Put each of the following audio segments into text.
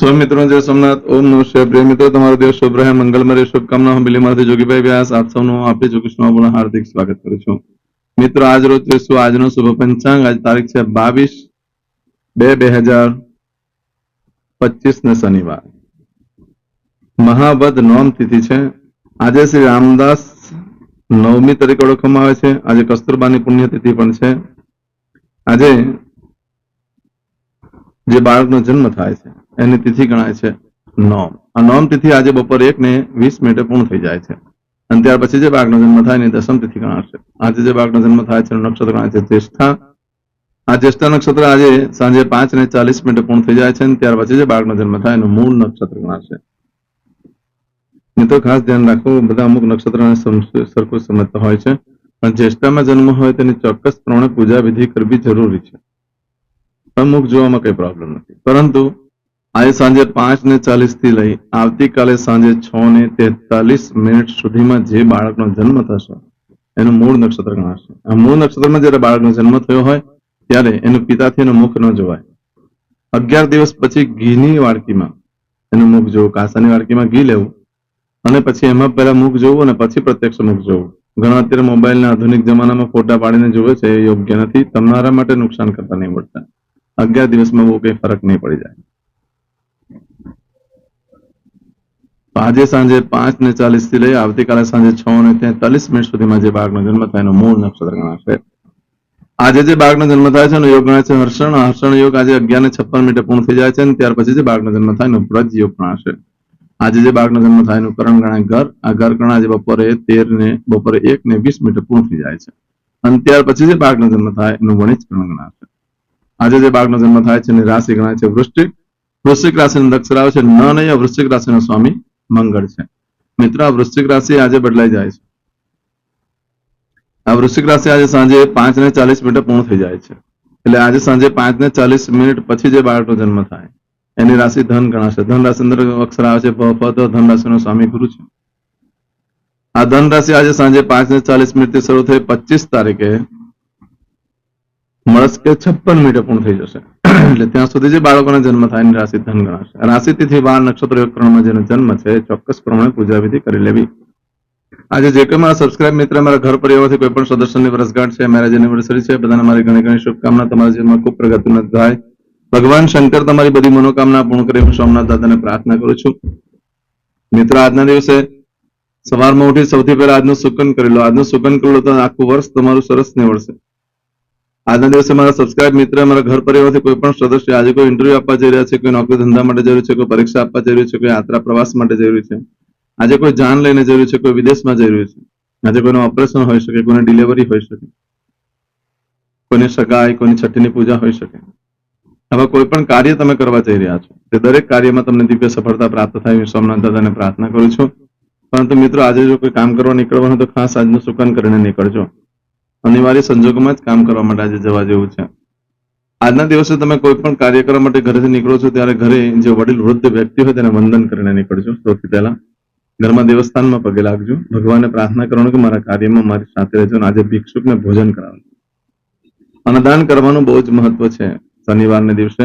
સૌ મિત્રો જય સોમનાથ. ઓમ નમઃ પ્રિય મિત્રો, તમારો દિવસ શુભ રહે. મંગલમય શુભકામના. હું બિલીમાંથી જોગીભાઈ વ્યાસ. આપ સૌનું આપે જોગીષ્ણમાં હાર્દિક સ્વાગત કરું છું. મિત્રો, આજ રોજ જોઈશું આજનો શુભ પંચાંગ. આજ તારીખ છે બાવીસ બે બે હજાર પચીસ ને શનિવાર. મહાવદ નોમ તિથિ છે. આજે શ્રી રામદાસ નવમી તરીકે ઓળખવામાં આવે છે. આજે કસ્તુરબાની પુણ્યતિથિ પણ છે. આજે જે બાળકનો જન્મ થાય છે. એની તિથિ ગણાય છે નોમ. આ નોમ તિથિ આજે બપોર એક ને વીસ મિનિટે પૂર્ણ થઈ જાય છે. અને ત્યાર પછી જે બાઘનો જન્મ થાય એની દસમ તિથિ ગણાશે આજે જે બાઘનો જન્મ થાય છે નક્ષત્ર ગણાય છે જ્યેષ્ઠા. આ જ્યેષ્ઠા નક્ષત્ર આજે સાંજે પાંચ ને ચાલીસ મિનિટે પૂર્ણ થઈ જાય છે અને ત્યાર પછી જે બાળકનો જન્મ થાય એનું મૂળ નક્ષત્ર ગણાશે મિત્રો ખાસ ધ્યાન રાખવું બધા અમુક નક્ષત્રને સમ- સરખું સમજતા હોય છે. પણ જ્યેષ્ઠામાં જન્મ હોય તેની ચોક્કસ પ્રમાણે પૂજા વિધિ કરવી જરૂરી છે. અમુક જોવામાં કઈ પ્રોબ્લેમ નથી. પરંતુ આજે સાંજે પાંચ ને ચાલીસથી લઈ આવતીકાલે સાંજે છ ને તેતાલીસ મિનિટ સુધીમાં જે બાળકનો જન્મ થશે, એનું મૂળ નક્ષત્ર ગણાશે. આ મૂળ નક્ષત્રમાં જ્યારે બાળકનો જન્મ થયો હોય, ત્યારે એનું પિતાથી એનું મુખ ન જોવાય. અગિયાર દિવસ પછી ઘીની વાડકીમાં એનું મુખ જોવું, કાસાની વાડકીમાં ઘી લેવું, અને પછી એમાં પહેલા મુખ જોવું અને પછી પ્રત્યક્ષ મુખ જોવું. ઘણા અત્યારે મોબાઈલના આધુનિક જમાનામાં ફોટા પાડીને જોવે છે, એ યોગ્ય નથી. તમારા માટે નુકસાન કરતા નહીં પડતા અગિયાર દિવસમાં બહુ કઈ ફરક નહીં પડી જાય તો આજે સાંજે પાંચ ને ચાલીસથી લઈ આવતીકાલે સાંજે છ ને તેતાલીસ મિનિટ સુધીમાં જે બાળકનો જન્મ થાય એનો મૂળ નક્ષત્ર ગણાશે. આજે જે બાળકનો જન્મ થાય છે એનો યોગ ગણાય છે હર્ષણ. હર્ષણ યોગ આજે અગિયાર ને છપ્પન મિનિટે પૂર્ણ થઈ જાય છે અને ત્યાર પછી જે બાળકનો જન્મ થાય એનો વ્રજ યોગ ગણાશે. આજે જે બાળકનો જન્મ થાય એનું કરણ ગણાય ઘર. આ ઘર કરણ આજે બપોરે તેર ને, બપોરે એક ને વીસ મિનિટે પૂર્ણ થઈ જાય છે. અને ત્યાર પછી જે બાળકનો જન્મ થાય એનું વણિજ કરણ ગણાશે. આજે જે બાળકનો જન્મ થાય છે એની રાશિ ગણાય છે વૃશ્ચિક. વૃશ્ચિક રાશિનો અક્ષર આવે છે ન નહીં વૃશ્ચિક રાશિનો સ્વામી. મંગળ છે. મિત્રો, આ વૃશ્ચિક રાશિ આજે બદલાઈ જાય છે. આ વૃશ્ચિક રાશિ આજે સાંજે પાંચ ને ચાલીસ મિનિટે પૂર્ણ થઈ જાય છે. એટલે આજે સાંજે પાંચ ને ચાલીસ મિનિટ પછી જે બાળકનો જન્મ થાય, એની રાશિ ધન ગણાશે. ધન રાશિ અંદર અક્ષર આવે છે ભ ધન રાશિનો સ્વામી ગુરુ છે. આ ધન રાશિ આજે સાંજે પાંચ ને ચાલીસ મિનિટથી શરૂ થઈ પચીસ તારીખે મળસ્કે છપ્પન મિનિટે પૂર્ણ થઈ જશે. એટલે ત્યાં સુધી જે બાળકોને જન્મ થાય એની રાશિ ધન ગણાશે. રાશિ તિથિ વાર નક્ષત્ર યોગ જેનો જન્મ છે, ચોક્કસ પ્રમાણે પૂજા વિધિ કરી લેવી. આજે જે કોઈ મારા સબસ્ક્રાઇબ મિત્ર, મારા ઘર પરિવારથી કોઈ પણ સદસ્યની વર્ષગાંઠ છે મેરેજ એનિવર્સરી છે, બધાને મારી ઘણી ઘણી શુભકામના. તમારા જીવનમાં ખૂબ પ્રગતિ ન થાય ભગવાન શંકર, તમારી બધી મનોકામના પૂર્ણ કરી હું સોમનાથ દાદાને પ્રાર્થના કરું છું. મિત્ર, આજના દિવસે સવારમાં ઉઠી સૌથી પહેલા આજનું સુકન કરી લો. આજનું સુકન કરી લો તો આખું વર્ષ તમારું સરસ નીવડશે. આજના દિવસે મારા સબસ્ક્રાઇબ મિત્ર, મારા ઘર પરિવારથી કોઈ પણ સદસ્ય આજે કોઈ ઇન્ટરવ્યુ આપવા જઈ રહ્યા છે, કોઈ નોકરી ધંધા માટે જઈ છે, કોઈ પરીક્ષા આપવા જઈ છે, કોઈ યાત્રા પ્રવાસ માટે જરૂરી છે, આજે કોઈ જાન લઈને જરૂરી છે, કોઈ વિદેશમાં જરૂરી છે, આજે કોઈનું ઓપરેશન હોઈ શકે, કોઈની ડિલિવરી હોઈ શકે, કોઈની સગાઈ, કોઈની છઠ્ઠીની પૂજા હોઈ શકે. આવા કોઈ પણ કાર્ય તમે કરવા જઈ રહ્યા છો, તે દરેક કાર્યમાં તમને દિવ્ય સફળતા પ્રાપ્ત થાય, હું સોમનાથ દાદાને પ્રાર્થના કરું છું. પરંતુ મિત્રો, આજે જો કોઈ કામ કરવા નીકળવાનું તો ખાસ આજનું સુકન કરીને નીકળજો. અનિવાર્ય સંજોગોમાં જ કામ કરવા માટે આજે જવા જેવું છે. આજના દિવસે તમે કોઈ પણ કાર્ય કરવા માટે ઘરેથી નીકળો છો, ત્યારે ઘરે જે વડીલ વૃદ્ધ વ્યક્તિ હોય તેને વંદન કરીને નીકળજો. સૌથી પહેલા ઘરમાં દેવસ્થાનમાં પગે લાગજો. ભગવાનને પ્રાર્થના કરવાનું કે મારા કાર્યમાં મારી સાથે રહેજો અને આજે ભિક્ષુકને ભોજન કરાવજો. અન્નદાન કરવાનું બહુ જ મહત્વ છે. શનિવારને દિવસે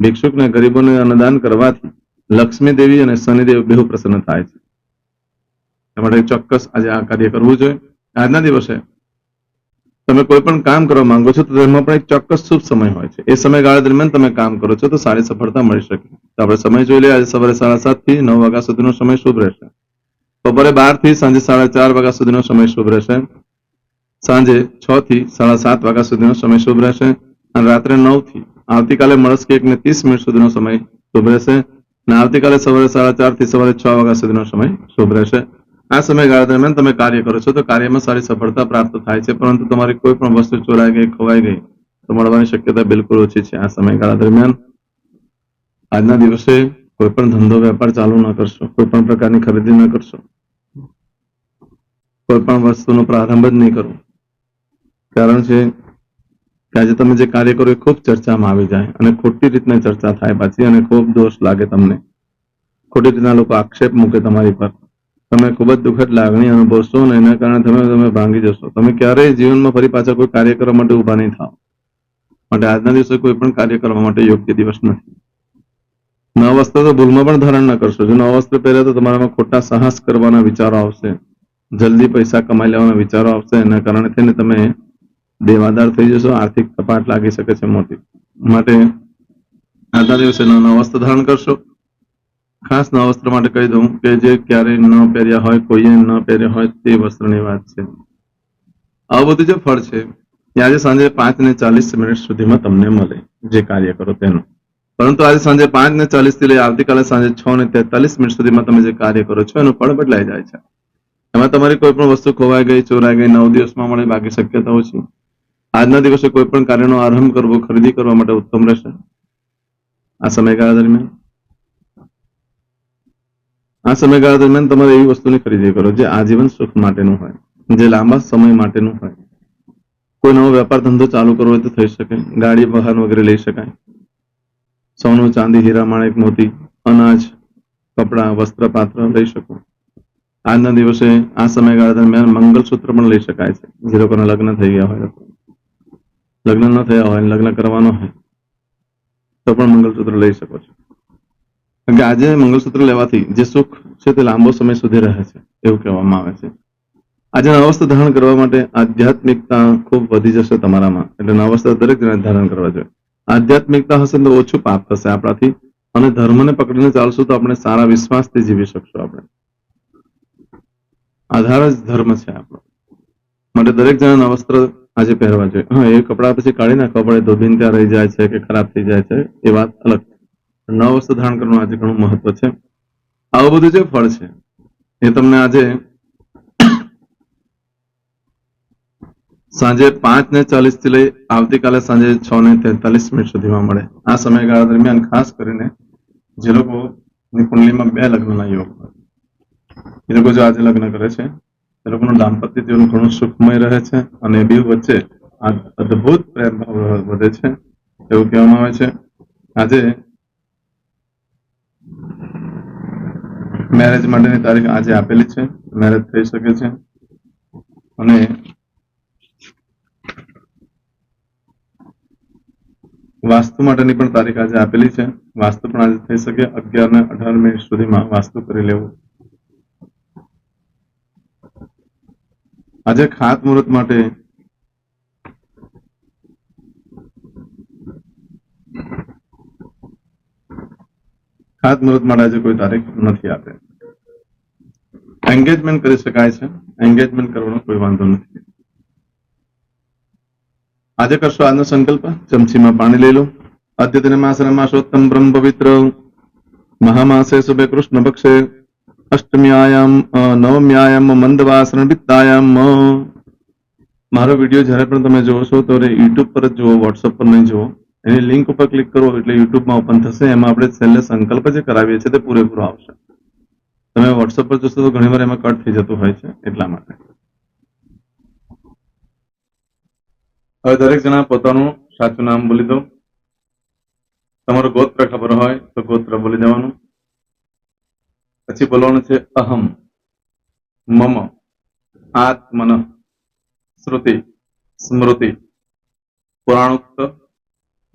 ભિક્ષુકને ગરીબોને અન્નદાન કરવાથી લક્ષ્મી દેવી અને શનિદેવ બેહુ પ્રસન્ન થાય છે. એ માટે ચોક્કસ આજે આ કાર્ય કરવું જોઈએ. આજના દિવસે તમે કોઈ પણ કામ કરવા માંગો છો, તો તેમાં પણ એક ચોક્કસ શુભ સમય હોય છે. એ સમયગાળા દરમિયાન તમે કામ કરો છો, તો સારી સફળતા મળી શકે તો આપણે સમય જોઈ લઈએ, આજે સવારે સાડા સાતથી નવ વાગ્યા સુધીનો સમય શુભ રહેશે. બપોરે બારથી સાંજે સાડા ચાર વાગ્યા સુધીનો સમય શુભ રહેશે. સાંજે છ થી સાડા સાત વાગ્યા સુધીનો સમય શુભ રહેશે. અને રાત્રે નવથી આવતીકાલે મળસ્કે એક ને ત્રીસ મિનિટ સુધીનો સમય શુભ રહેશે. અને આવતીકાલે સવારે સાડા ચારથી સવારે છ વાગ્યા સુધીનો સમય શુભ રહેશે. આ સમયગાળા દરમિયાન તમે કાર્ય કરો છો, તો કાર્યમાં સારી સફળતા પ્રાપ્ત થાય છે, પરંતુ તમારી કોઈ પણ વસ્તુ ચોરાઈ ગઈ, ખોવાઈ ગઈ, તો મળવાની શક્યતા બિલકુલ ઓછી છે. આ સમયગાળા દરમિયાન આજના દિવસે કોઈ પણ ધંધો, વેપાર ચાલુ ન કરશો, કોઈ પણ પ્રકારની ખરીદી ન કરશો, કોઈ પણ વસ્તુનો પ્રારંભ જ નહીં કરો. કારણ છે કે આજે તમે જે કાર્ય કરો એ ખૂબ ચર્ચામાં આવી જાય અને ખોટી રીતના ચર્ચા થાય પાછી અને ખૂબ દોષ લાગે તમને. ખોટી રીતના લોકો આક્ષેપ મૂકે તમારી પર. તમે ખૂબ જ દુઃખદ લાગણી અનુભવશો અને એના કારણે તમે તમે ભાંગી જશો. તમે ક્યારેય જીવનમાં ફરી પાછા કોઈ કાર્ય કરવા માટે ઊભા નહીં થાવ માટે આજના દિવસે કોઈ પણ કાર્ય કરવા માટે યોગ્ય દિવસ નથી. ન વસ્ત્ર તો ભૂલમાં પણ ધારણ ન કરશો. જો ન વસ્ત્ર પહેર્યા તો તમારામાં ખોટા સાહસ કરવાના વિચારો આવશે. જલ્દી પૈસા કમાઈ લેવાના વિચારો આવશે. એના કારણે થઈને તમે દેવાદાર થઈ જશો. આર્થિક તપાટ લાગી શકે છે મોટી. માટે આજના દિવસે ન વસ્ત્ર ધારણ કરશો. ખાસ નવા વસ્ત્ર માટે કહી દઉં કે જે ક્યારેય ન પહેર્યા હોય, કોઈએ ન પહેર્યા હોય તે વસ્ત્રની વાત છે. આવું બધું જે ફળ છે, એ આજે સાંજે પાંચ ને ચાલીસ મિનિટ સુધીમાં તમને મળે, જે કાર્ય કરો તેનું. પરંતુ આજે સાંજે પાંચ ને ચાલીસથી લઈ આવતીકાલે સાંજે છ ને તેતાલીસ મિનિટ સુધીમાં તમે જે કાર્ય કરો છો, એનું ફળ બદલાઈ જાય છે. એમાં તમારી કોઈ પણ વસ્તુ ખોવાઈ ગઈ, ચોરાઈ ગઈ, નવ દિવસમાં મળે, બાકી શક્યતાઓ છે. આજના દિવસે કોઈ પણ કાર્યનો આરંભ કરવો, ખરીદી કરવા માટે ઉત્તમ રહેશે. આ સમયગાળા દરમિયાન આ સમયગાળા દરમિયાન તમારે એવી વસ્તુની ખરીદી કરો જે આજીવન સુખ માટેનું હોય, જે લાંબા સમય માટેનું હોય. કોઈ નવો વેપાર ધંધો ચાલુ કરવો હોય તો થઈ શકે. ગાડી, વાહન વગેરે લઈ શકાય. સોનું, ચાંદી, હીરા, માણેક, મોતી, અનાજ, કપડાં, વસ્ત્ર, પાત્ર લઈ શકો. આજના દિવસે આ સમયગાળા દરમિયાન મંગલસૂત્ર પણ લઈ શકાય છે. જે લોકોના લગ્ન થઈ ગયા હોય, લગ્ન ન થયા હોય, લગ્ન કરવાનો હોય, તો પણ મંગલસૂત્ર લઈ શકો છો. કારણ કે આજે મંગળસૂત્ર લેવાથી જે સુખ છે તે લાંબો સમય સુધી રહે છે, એવું કહેવામાં આવે છે. આજે નવસ્ત્ર ધારણ કરવા માટે આધ્યાત્મિકતા ખૂબ વધી જશે તમારામાં. એટલે નવસ્ત્ર દરેક જણે ધારણ કરવા જોઈએ. આધ્યાત્મિકતા હશે તો ઓછું પાપ થશે આપણાથી. અને ધર્મને પકડીને ચાલશું તો આપણે સારા વિશ્વાસથી જીવી શકશું આપણે. આધાર જ ધર્મ છે આપણો. માટે દરેક જણા વસ્ત્ર આજે પહેરવા જોઈએ. હા, એ કપડા પછી કાઢી નાખવા પડે. ધોબીન ત્યાં રહી જાય છે કે ખરાબ થઈ જાય છે, એ વાત અલગ નવ વસ્તુ ધારણ કરવાનું આજે ઘણું મહત્વ છે. આવું બધું જે ફળ છે, એ તમને આજે સાંજે પાંચ ને ચાલીસથી લઈ આવતીકાલે સાંજે છ ને તેતાલીસ મિનિટ સુધીમાં મળે. આ સમયગાળા દરમિયાન ખાસ કરીને જે લોકો કુંડલીમાં બે લગ્નના યોગ એ લોકો જો આજે લગ્ન કરે છે, એ લોકોનું દાંપત્ય જીવન ઘણું સુખમય રહે છે અને બે વચ્ચે અદ્ભુત પ્રેમ ભાવ વધે છે. એવું કહેવામાં આવે છે. આજે મેરેજ માટેની તારીખ આજે આપેલી છે. મેરેજ થઈ શકે છે. અને વાસ્તુ માટેની પણ તારીખ આજે આપેલી છે. વાસ્તુ પણ આજે થઈ શકે અગિયાર ને અઢાર મિનિટ સુધીમાં વાસ્તુ કરી લેવું. આજે ખાત મુહૂર્ત માટે ખાત મુહૂર્ત માટે આજે કોઈ તારીખ નથી આપે. એન્ગેજમેન્ટ કરી શકાય છે. એન્ગેજમેન્ટ કરવાનો કોઈ વાંધો નથી. આજે કરશો આજનો સંકલ્પ? ચમચીમાં પાણી લઈ લો. અદ્યતન માસન બ્રહ્મ પવિત્ર. મહામાસે શુભે કૃષ્ણ પક્ષે. અષ્ટમ્યાયામ નવમ્યાયામ મંદવાસન વિત્તાયામ મારો વીડિયો જ્યારે પણ તમે જોવો છો, તો યુટ્યુબ પર જ જુઓ વોટ્સઅપ પર નહીં જુઓ. એની લિંક ઉપર ક્લિક કરો એટલે યુટ્યુબમાં ઓપન થશે. એમાં આપણે છેલ્લે સંકલ્પ જે કરાવીએ છીએ તે પૂરેપૂરો આવશે. તમે વોટ્સઅપ પર જોશો તો ઘણીવાર એમાં કટ થઈ જતું હોય છે એટલા માટે. હવે દરેક જણા પોતાનું સાચું નામ બોલી દો. તમારો ગોત્ર ખબર હોય તો ગોત્ર બોલી દેવાનું. પછી બોલવાનું છે અહમ, મમ, આત્મન, શ્રુતિ, સ્મૃતિ, પુરાણોક્ત